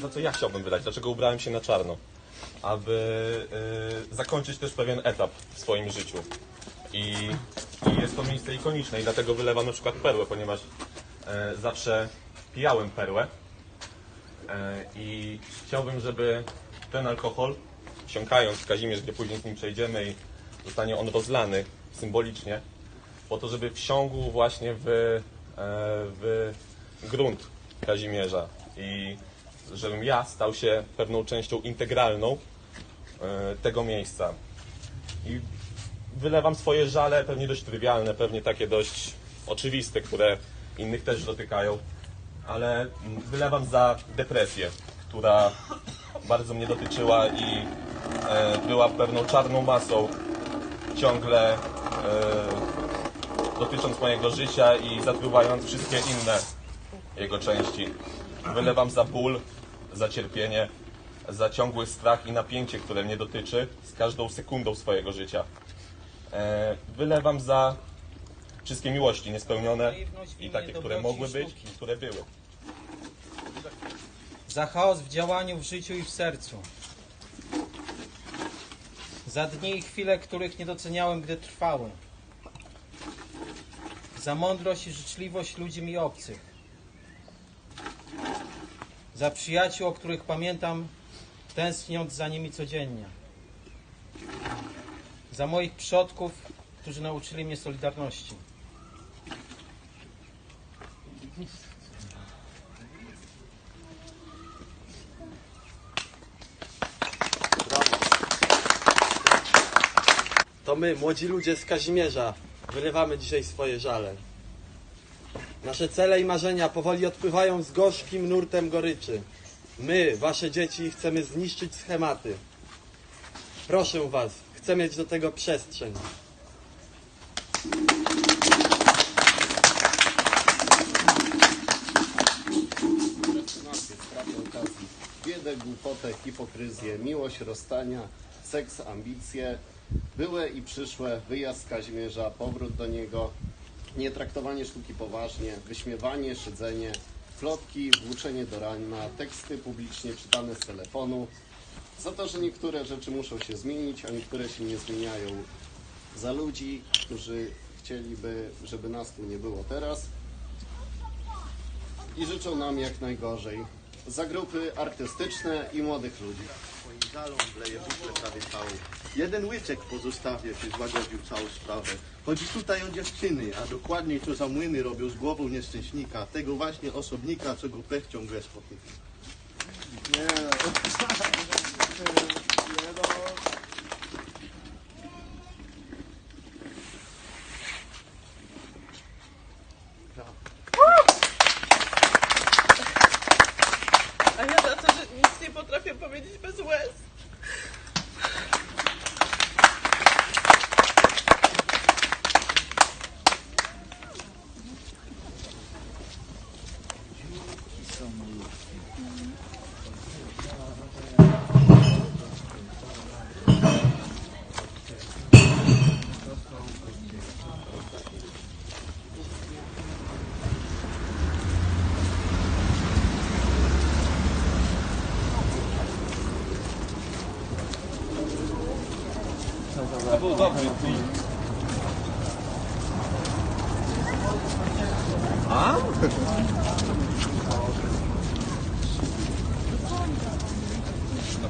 za co ja chciałbym wydać, dlaczego ubrałem się na czarno, aby y, zakończyć też pewien etap w swoim życiu. I, I jest to miejsce ikoniczne i dlatego wylewam na przykład perłę, ponieważ e, zawsze pijałem perłę e, i chciałbym, żeby ten alkohol, wsiąkając w Kazimierz, gdzie później z nim przejdziemy i zostanie on rozlany symbolicznie, po to, żeby wsiągł właśnie w, e, w grunt Kazimierza i żebym ja stał się pewną częścią integralną e, tego miejsca. I wylewam swoje żale, pewnie dość trywialne, pewnie takie dość oczywiste, które innych też dotykają, ale wylewam za depresję, która bardzo mnie dotyczyła i e, była pewną czarną masą ciągle dotycząc mojego życia i zatruwając wszystkie inne jego części. Wylewam za ból, za cierpienie, za ciągły strach i napięcie, które mnie dotyczy z każdą sekundą swojego życia. E, Wylewam za wszystkie miłości niespełnione i takie, które mogły być, które były. Za chaos w działaniu, w życiu i w sercu. Za dni i chwile, których nie doceniałem, gdy trwały. Za mądrość i życzliwość ludzi mi obcych. Za przyjaciół, o których pamiętam, tęskniąc za nimi codziennie. Za moich przodków, którzy nauczyli mnie solidarności. To my, młodzi ludzie z Kazimierza, wyrywamy dzisiaj swoje żale. Nasze cele i marzenia powoli odpływają z gorzkim nurtem goryczy. My, wasze dzieci, chcemy zniszczyć schematy. Proszę was, chcę mieć do tego przestrzeń. Biedę, głupotę, hipokryzję, miłość rozstania, seks, ambicje, byłe i przyszłe, wyjazd z Kazimierza, powrót do niego, nietraktowanie sztuki poważnie, wyśmiewanie, szydzenie, plotki, włóczenie do rana, teksty publicznie czytane z telefonu, za to, że niektóre rzeczy muszą się zmienić, a niektóre się nie zmieniają. Za ludzi, którzy chcieliby, żeby nas tu nie było teraz, i życzą nam jak najgorzej. Za grupy artystyczne i młodych ludzi. Swoim galą wleje butlę prawie całą. Jeden łyczek pozostawię, by złagodził całą sprawę. Chodzi tutaj o dziewczyny, a dokładniej co za młyny robią z głową nieszczęśnika, tego właśnie osobnika, co go pech ciągle spotyka. A ja za to, że nic nie potrafię powiedzieć bez łez. No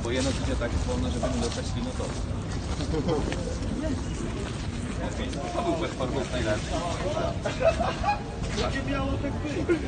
bo jeno idzie tak wolno, żeby nie dostać winotowy. To był performance najlepszy. Nie miało tak być.